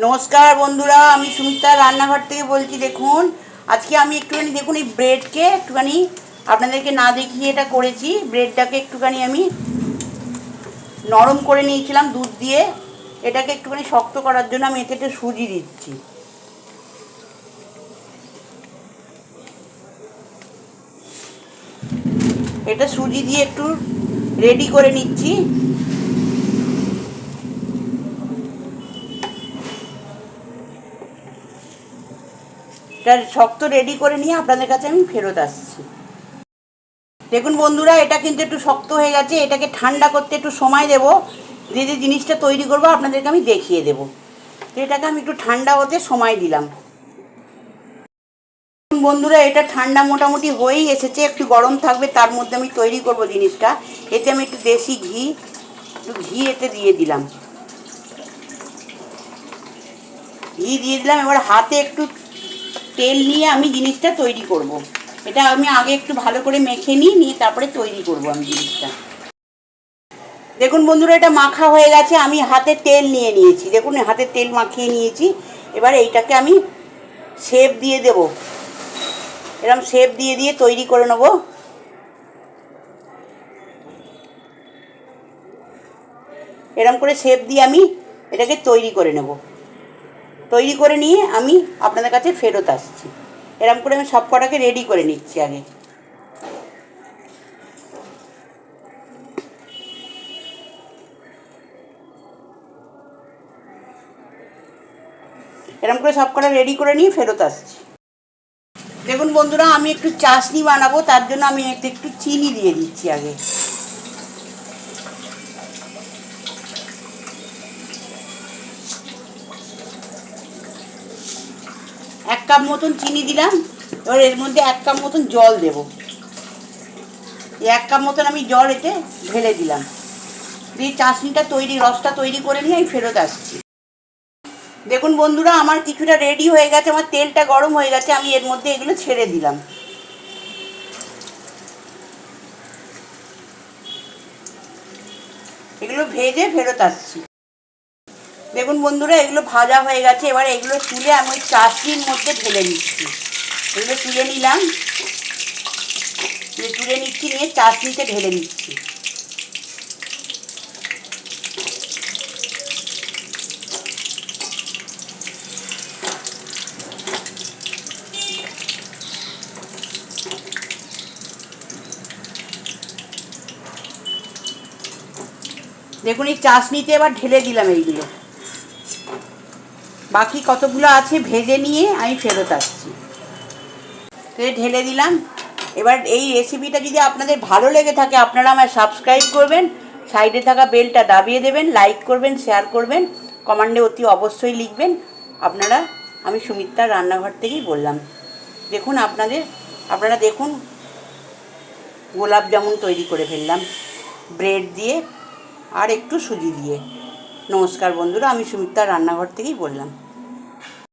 নমস্কার বন্ধুরা, আমি সুমিতা রান্নাঘর থেকে বলছি, দেখুন, আজকে আমি একটুখানি, দেখুন এই ব্রেডকে একটুখানি আপনাদেরকে না দেখিয়ে এটা করেছি। ব্রেডটাকে একটুখানি আমি নরম করে নিয়েছিলাম দুধ দিয়ে। এটাকে একটুখানি শক্ত করার জন্য আমি এতে একটু সুজি দিচ্ছি। এটা সুজি দিয়ে একটু রেডি করে নিচ্ছি। এটা শক্ত রেডি করে নিয়ে আপনাদের কাছে আমি ফেরত আসছি। দেখুন বন্ধুরা, এটা কিন্তু একটু শক্ত হয়ে গেছে, এটাকে ঠান্ডা করতে একটু সময় দেব। যে যে জিনিসটা তৈরি করব, আপনাদেরকে আমি দেখিয়ে দেব। এটাকে আমি একটু ঠান্ডা হতে সময় দিলাম। বন্ধুরা, এটা ঠান্ডা মোটামুটি হয়েই এসেছে, একটু গরম থাকবে, তার মধ্যে আমি তৈরি করব জিনিসটা। এতে আমি একটু দেশি ঘি, একটু ঘি এতে দিয়ে দিলাম। ঘি দিয়ে দিলাম, এবার হাতে একটু তেল নিয়ে আমি জিনিসটা তৈরি করব। এটা আমি আগে একটু ভালো করে মেখে নিই, নিয়ে তারপরে তৈরি করব আমি জিনিসটা। দেখুন বন্ধুরা, এটা মাখা হয়ে গেছে, আমি হাতে তেল নিয়ে নিয়েছি। দেখুন, হাতে তেল মাখিয়ে নিয়েছি। এবার এইটাকে আমি শেপ দিয়ে দেব। এরকম শেপ দিয়ে দিয়ে তৈরি করে নেব। এরকম করে শেপ দিয়ে আমি এটাকে তৈরি করে নেব। তৈরি করে নিয়ে আমি আপনাদের কাছে ফেরত আসছি। এরকম করে আমি সব কটাকে রেডি করে নিচ্ছি আগে। এরকম করে সব কটা রেডি করে নিয়ে ফেরত আসছি। দেখুন বন্ধুরা, আমি একটু চাশনি বানাবো, তার জন্য আমি একটু চিনি দিয়ে দিচ্ছি আগে এক কাপ মতন চিনি দিলাম, এবার এর মধ্যে এক কাপ মতন জল দেব। এক কাপ মতন আমি জল এতে ঢেলে দিলাম। দিয়ে চাশনিটা তৈরি, রসটা তৈরি করে নিয়ে আমি ফেরত আসছি। দেখুন বন্ধুরা, আমার কিছুটা রেডি হয়ে গেছে, আমার তেলটা গরম হয়ে গেছে, আমি এর মধ্যে এগুলো ছেড়ে দিলাম। এগুলো ভেজে ফেরত আসছি। দেখুন বন্ধুরা, এগুলো ভাজা হয়ে গেছে। এবার এগুলো তুলে আমি ওই চাশনির মধ্যে ঢেলে নিচ্ছি। এগুলো তুলে নিলাম। তুলে নিচ্ছি, নিয়ে চাশনিতে ঢেলে নিচ্ছি। দেখুন, এই চাশনিতে এবার ঢেলে দিলাম এইগুলো। বাকি কতগুলো আছে ভেজে নিয়ে আমি ফেরত আসছি। তো ঢেলে দিলাম। এবার এই রেসিপিটা যদি আপনাদের ভালো লেগে থাকে, আপনারা আমায় সাবস্ক্রাইব করবেন, সাইডে থাকা বেলটা দাবিয়ে দেবেন লাইক করবেন শেয়ার করবেন কমান্ডে অতি অবশ্যই লিখবেন। আপনারা, আমি সুমিত্রার রান্নাঘর থেকেই বললাম। দেখুন আপনাদের, আপনারা দেখুন, গোলাপ জামুন তৈরি করে ফেললাম। ব্রেড দিয়ে আর একটু সুজি দিয়ে। নমস্কার বন্ধুরা, আমি সুমিত্রার রান্নাঘর থেকেই বললাম।